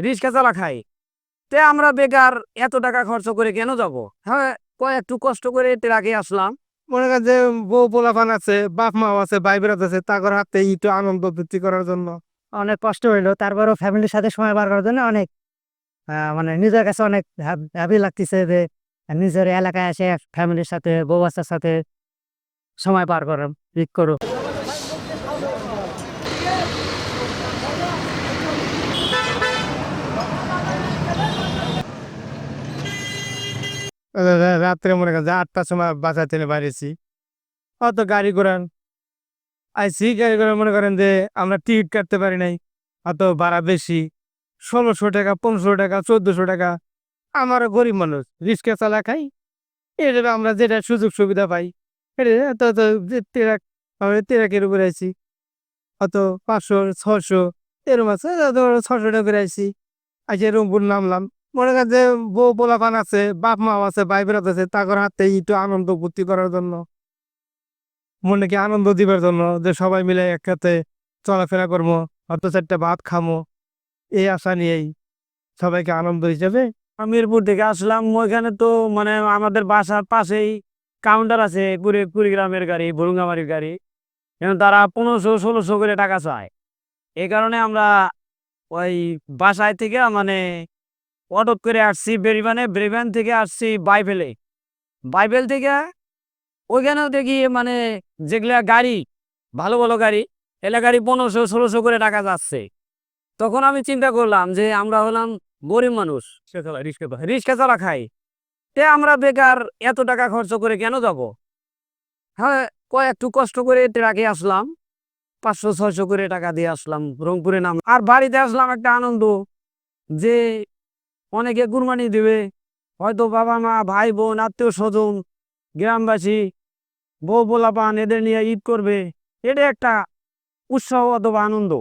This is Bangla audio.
রিক্সা চালা খাই। তে আমরা বেকার এত টাকা খরচ করে কেন যাব? হ্যাঁ কয় একটু কষ্ট করে ট্রাকে আসলাম। মনে করেন যে বউ পোলাপান আছে বাপ মাও আছে ভাই বেড়াত আছে তাদের হাতে একটু আনন্দ বৃদ্ধি করার জন্য। অনেক কষ্ট হইল তারপরও ফ্যামিলির সাথে সময় বার করার জন্য অনেক আহ, মানে নিজের কাছে অনেক হ্যাপি লাগতেছে যে নিজের এলাকায় এসে ফ্যামিলির সাথে বউ বাচ্চার সাথে সময় পার করো ঠিক করো। রাত্রে মনে করেন যে আটটার সময় বাসা থেকে বাইরেছি। অত গাড়ি ঘোড়ান আইসি গাড়ি ঘোড়া মনে করেন যে আমরা টিকিট কাটতে পারি নাই। অত ভাড়া বেশি। ষোলোশো টাকা, পনেরোশো টাকা, চোদ্দশো টাকা। আমারও গরিব মানুষ, রিক্সা চালা খাই। জন্য আমরা যেটা সুযোগ সুবিধা পাই। এটা তো ট্রাক উপরে আছি অত পাঁচশো ছশো এরকম আছে। ছশো টাকা করে আইসি আইসে রংপুর নামলাম। মনে করেন যে বউ পোলাপান আছে, বাপ মাও আছে, ভাই বেড়াত আছে তাদের হাতে একটু আনন্দ ভর্তি করার জন্য মনেকে আনন্দ দিবার জন্য যে সবাই মিলে একসাথে চলাফেরা করব, অত চারটা ভাত খামো এই আশা নিয়েই সবাইকে আনন্দ হিসেবে মিরপুর থেকে আসলাম। ওইখানে তো মানে আমাদের বাসার পাশেই কাউন্টার আছে, কুড়ি কুড়িগ্রামের গাড়ি বরুঙ্গামারির গাড়ি। এবং তারা পনেরোশো, ষোলোশো করে টাকা চায়। এই কারণে আমরা ওই বাসায় থেকে মানে অটো করে আসছি বেরিবানে বেরিবান থেকে আসছি বাইবেলে। বাইবেল থেকে ওইখানেও দেখি মানে যেগুলা গাড়ি ভালো ভালো গাড়ি এলা গাড়ি পনেরোশো ষোলোশো করে টাকা যাচ্ছে। তখন আমি চিন্তা করলাম যে আমরা হলাম গরিব মানুষ। রিক্সা চালা খাই। তে আমরা বেকার এত টাকা খরচ করে কেন যাব? হ্যাঁ কয় একটু কষ্ট করে ট্রাকে আসলাম। পাঁচশো ছয়শো করে টাকা দিয়ে আসলাম রংপুরে নাম। আর বাড়িতে আসলাম একটা আনন্দ যে অনেকে কুরবানি দেবে। হয়তো বাবা মা, ভাই বোন, আত্মীয় স্বজন, গ্রামবাসী, বউ পোলাপান এদের নিয়ে ঈদ করবে। এটা একটা উৎসাহ অথবা আনন্দ।